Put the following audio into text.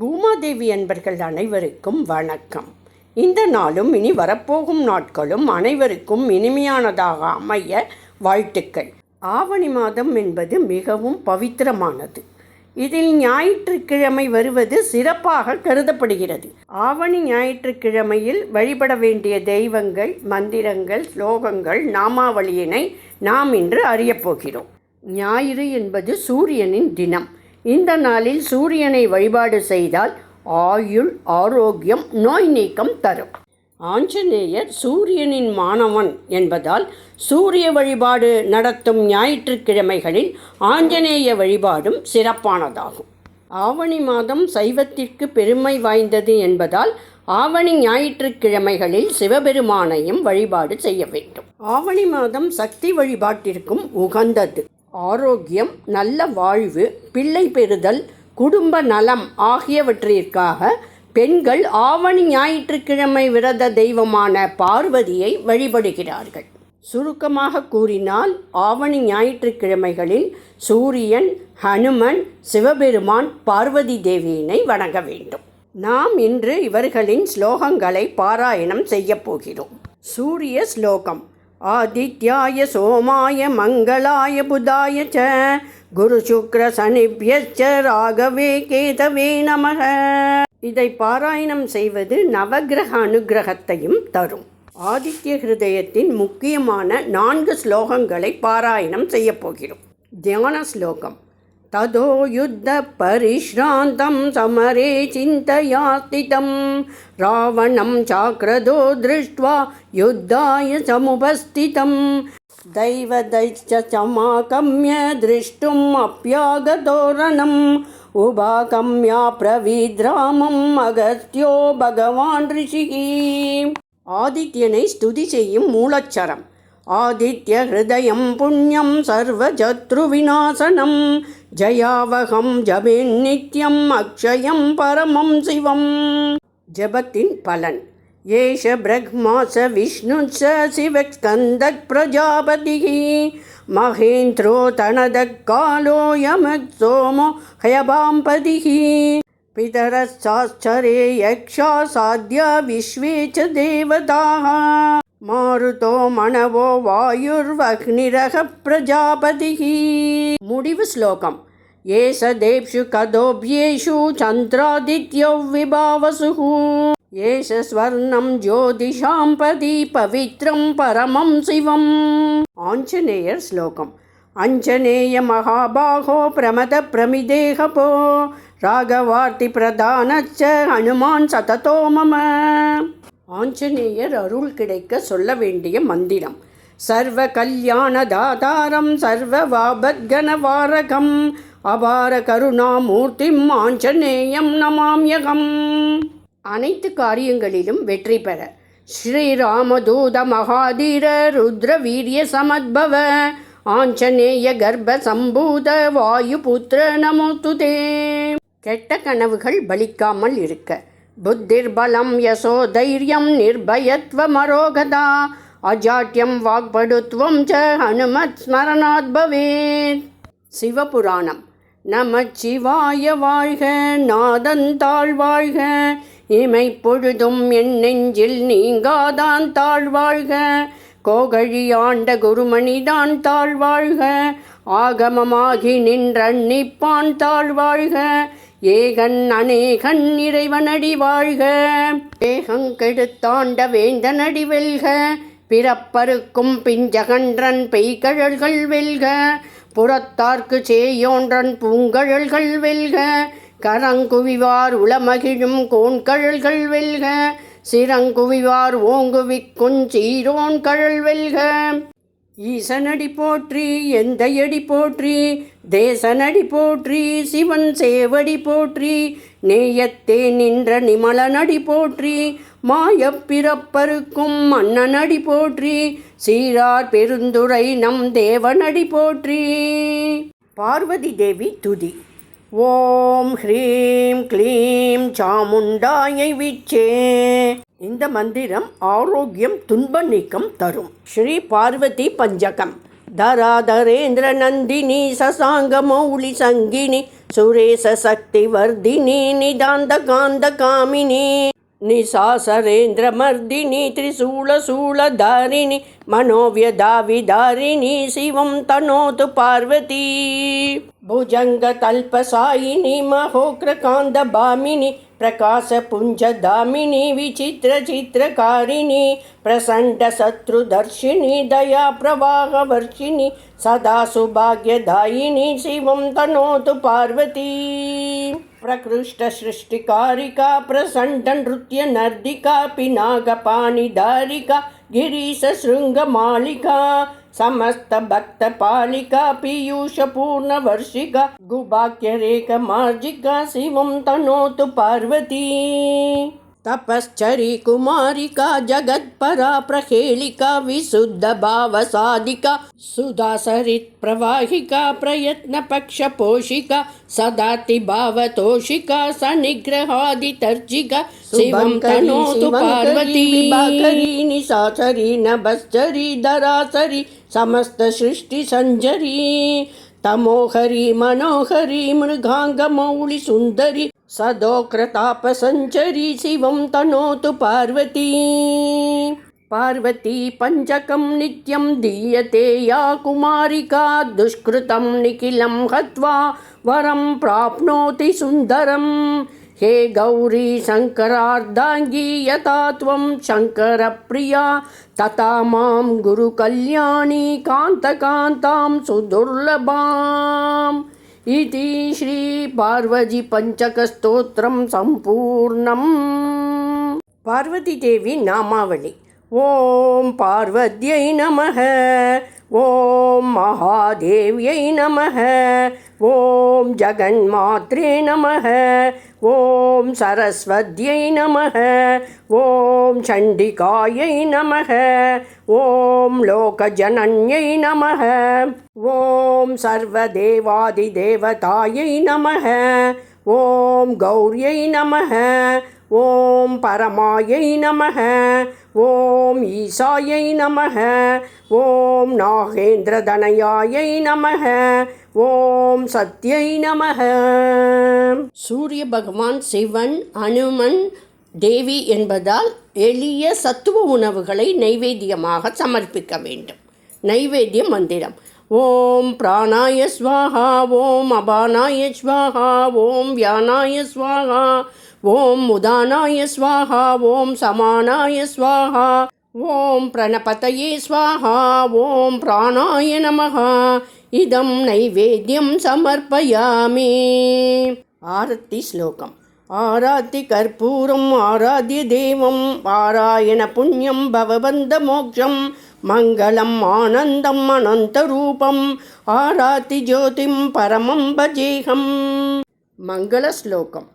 பூமாதேவி அன்பர்கள் அனைவருக்கும் வணக்கம். இந்த நாளும் இனி வரப்போகும் நாட்களும் அனைவருக்கும் இனிமையானதாக அமைய வாழ்த்துக்கள். ஆவணி மாதம் என்பது மிகவும் பவித்திரமானது. இதில் ஞாயிற்றுக்கிழமை வருவது சிறப்பாக கருதப்படுகிறது. ஆவணி ஞாயிற்றுக்கிழமையில் வழிபட வேண்டிய தெய்வங்கள் மந்திரங்கள் ஸ்லோகங்கள் நாமாவளியினை நாம் இன்று அறியப் போகிறோம். ஞாயிறு என்பது சூரியனின் தினம். இந்த நாளில் சூரியனை வழிபாடு செய்தால் ஆயுள் ஆரோக்கியம் நோய் நீக்கம் தரும். ஆஞ்சநேயர் சூரியனின் மாணவன் என்பதால் சூரிய வழிபாடு நடத்தும் ஞாயிற்றுக்கிழமைகளில் ஆஞ்சநேய வழிபாடும் சிறப்பானதாகும். ஆவணி மாதம் சைவத்திற்கு பெருமை வாய்ந்தது என்பதால் ஆவணி ஞாயிற்றுக்கிழமைகளில் சிவபெருமானையும் வழிபாடு செய்ய வேண்டும். ஆவணி மாதம் சக்தி வழிபாட்டிற்கும் உகந்தது. ஆரோக்கியம் நல்ல வாழ்வு பிள்ளை பெறுதல் குடும்ப நலம் ஆகியவற்றிற்காக பெண்கள் ஆவணி ஞாயிற்றுக்கிழமை விரத தெய்வமான பார்வதியை வழிபடுகிறார்கள். சுருக்கமாக கூறினால் ஆவணி ஞாயிற்றுக்கிழமைகளில் சூரியன் ஹனுமன் சிவபெருமான் பார்வதி தேவியினை வணங்க வேண்டும். நாம் இன்று இவர்களின் ஸ்லோகங்களை பாராயணம் செய்யப் போகிறோம். சூரிய ஸ்லோகம். ஆதித்யாய சோமாய மங்களாய புதாய ச குரு சுக்ர சனிபியச்ச ராகவே கேதவே நமக. இதை பாராயணம் செய்வது நவக்கிரக அனுகிரகத்தையும் தரும். ஆதித்ய ஹிருதயத்தின் முக்கியமான நான்கு ஸ்லோகங்களை பாராயணம் செய்யப் போகிறோம். தியான ஸ்லோகம். ततो युद्धपरिश्रान्तं समरे चिन्तया स्थितं रावणं चाक्रदो दृष्ट्वा युद्धाय समुपस्थितं दैवदैश्च समाकम्य द्रष्टुम् अप्यागतो रणम् உபாகம்யாப்ரவீத்ராமம் அகஸ்தியோ பகவான் ரிஷிகி ஆதித்யனை ஸ்துதி செய்யும் மூலச்சரம் ஆதித்ய ஹிருதயம் புண்ணியம் சர்வஜத்ருவிநாசனம் ஜயாவகம் ஜபின் நித்யம் அக்ஷயம் பரமம் சிவம் ஜபத்தின் பலன் ஏஷ பிரக்மாச விஷ்ணு ச சிவஸ்கந்தக் பிரஜாபதிः மகேந்திரோ தனதக் காலோ யமக் சோமோ ஹயபாம்பதிः पितरश्चाश्चरे यक्षा साध्या विश्वे च देवताः மாருதோ மணவோ வாயுர்வக்னிரக பிரஜாபதிः முடிவு ஸ்லோகம் ஏச தேப்ஷு கதோபியேஷு சந்திராதித்யோ விபாவசுः ஏஷ ஸ்வர்ணம் ஜோதிஷாம் பதி பவித்ரம் பரமம் சிவம் ஆஞ்சநேயர் ஸ்லோகம் அஞ்சனேய மகாபாகோ பிரமத பிரமிதேகபோ ராகவார்த்தி பிரதானச்ச ஹனுமான் சததோ மம ஆஞ்சநேயர் அருள் கிடைக்க சொல்ல வேண்டிய மந்திரம். சர்வ கல்யாணதாதாரம் சர்வ வாபத்கணவாரகம் அபார கருணாமூர்த்திம் ஆஞ்சநேயம் நமாம்யகம். அனைத்து காரியங்களிலும் வெற்றி பெற. ஸ்ரீராமதூத மகாதீர ருத்ர வீரிய சமத்பவ. ஆஞ்சநேய கர்ப்ப சம்பூத வாயு புத்திர நமோத்துதே. கெட்ட கனவுகள் பலிக்காமல் இருக்க. புத்திர்பலம் யசோ தைரியம் நிர்பயத்வமரோகதா அஜாட்டியம் வாக்படுத்துவம் ச ஹனுமத் ஸ்மரணாத் பவேத் சிவபுராணம் நமச்சிவாய வாழ்க நாதந்தாள் வாழ்க இமை பொழுதும் என் நெஞ்சில் நீங்காதான் தாழ்வாழ்க கோகழி ஆண்ட குருமணிதான் தாழ்வாழ்க. ஆகமமாகி நின்றன்னிப்பான் தாழ்வாழ்க. ஏகன் அநேகன் இறைவனடி வாழ்க. ஏகங்கெடுத்தாண்ட வேந்தனடி வெல்க. பிறப்பருக்கும் பிஞ்சகன்றன் பெய்கழல்கள் வெல்க. புறத்தார்க்கு சேயோன்றன் பூங்கழல்கள் வெல்க. கரங்குவிவார் உளமகிழும் கோண்கழல்கள் வெல்க. சிறங்குவிவார் ஓங்குவிக்குஞ்சீரோன் கழல் வெல்க. ஈசனடி போற்றி எந்தையடி போற்றி தேசனடி போற்றி சிவன் சேவடி போற்றி நேயத்தே நின்ற நிமலனடி போற்றி மாயப்பிறப்பருக்கும் மன்னனடி போற்றி சீரார் பெருந்துரை நம் தேவனடி போற்றி. பார்வதி தேவி துதி. ஓம் ஹ்ரீம் க்ளீம் சாமுண்டாயை வீச்சே. இந்த மந்திரம் ஆரோக்கியம் துன்ப நீக்கம் தரும். ஸ்ரீ பார்வதி பஞ்சகம். தராதரேந்திர நந்தினி சசாங்க மௌளி சங்கினி சுரேச சக்தி வர்தினி நிதாந்த காந்த காமினி. निशासरेन्द्रमर्दिनी त्रिशूलशूलधारिणि मनोव्यधाविधारिणि शिवं तनोतु पार्वती। भुजङ्गतल्पसायिनि महोग्रकान्दभामिनि प्रकाशपुञ्जधामिनि विचित्रचित्रकारिणि प्रसण्डशत्रुदर्शिनि दयाप्रवाहवर्षिणि सदा सुभाग्यदायिनि शिवं तनोतु पार्वती प्रकृष्टसृष्टिकारिका प्रसण्डनृत्यनर्दिका पिनागपाणिधारिका गिरीशशृङ्गमालिका समस्तभक्तपालिका पीयूषपूर्णवर्षिका गुभाग्यरेकमार्जिका शिवं तनोतु पार्वती। तपश्चरी कुमारिका जगत्परा प्रहेलिका विशुद्धभावसाधिका सुधासरित्प्रवाहिका प्रयत्नपक्षपोषिका सदातिभावतोषिका सनिग्रहादितर्जिका शिवं तनोतु पार्वती निशाचरी नभश्चरी धरासरी समस्तसृष्टिसञ्जरी तमोहरी मनोहरी मृगाङ्गमौलिसुन्दरी सदोक्रतापसञ्चरी शिवं तनोतु पार्वती। पार्वती पञ्चकं नित्यं दीयते या कुमारिका दुष्कृतं निखिलं हत्वा वरं प्राप्नोति सुन्दरम् हे गौरी शङ्करार्धाङ्गी यथा त्वं शङ्करप्रिया तथा मां गुरुकल्याणी कान्तकान्तां सुदुर्लभाम् इति श्रीपार्वतीपञ्चकस्तोत्रं सम्पूर्णम् पार्वतीदेवी नामावली ॐ पार्वत्यै नमः ஓம் மகாதேவியை நமக. ஓம் ஜகன்மாத்ரே நமக. ஓம் சரஸ்வத்யை நமக. ஓம் சண்டிகாயை நமக. ஓம் லோகஜனன்யை நமக. ஓம் சர்வதேவாதிதேவதாயை நமக. ஓம் கௌரியை நமக. ஓம் பரமாயை நமக. ஓம் ஈசாயை நமக ஓம் நாகேந்திர தனயாயை நமக ஓம் சத்யை நமக. சூரிய பகவான் சிவன் அனுமன் தேவி என்பதால் எளிய சத்துவ உணவுகளை நைவேத்தியமாக சமர்ப்பிக்க வேண்டும். நைவேத்திய மந்திரம். ஓம் பிராணாய ஸ்வாகா ஓம் அபானாய ஸ்வாகா ஓம் வியானாய ஸ்வாகா ஓம் உதானாய ஸ்வாஹா ஓம் சமானாய ஸ்வாஹா ஓம் பிரணபதையே ஸ்வாஹா ஓம் பிராணாய நமஹா இதம் நைவேத்தியம் சமர்ப்பயாமி. ஆரத்தி ஸ்லோகம். ஆராத்தி கற்பூரம் ஆராத்திய தெய்வம் பாராயண புண்ணியம் பவபந்த மோக்ஷம் மங்களம் ஆனந்தம் அனந்த ரூபம் ஆராத்தி ஜோதிம் பரமம் பஜேகம். மங்கள ஸ்லோகம்.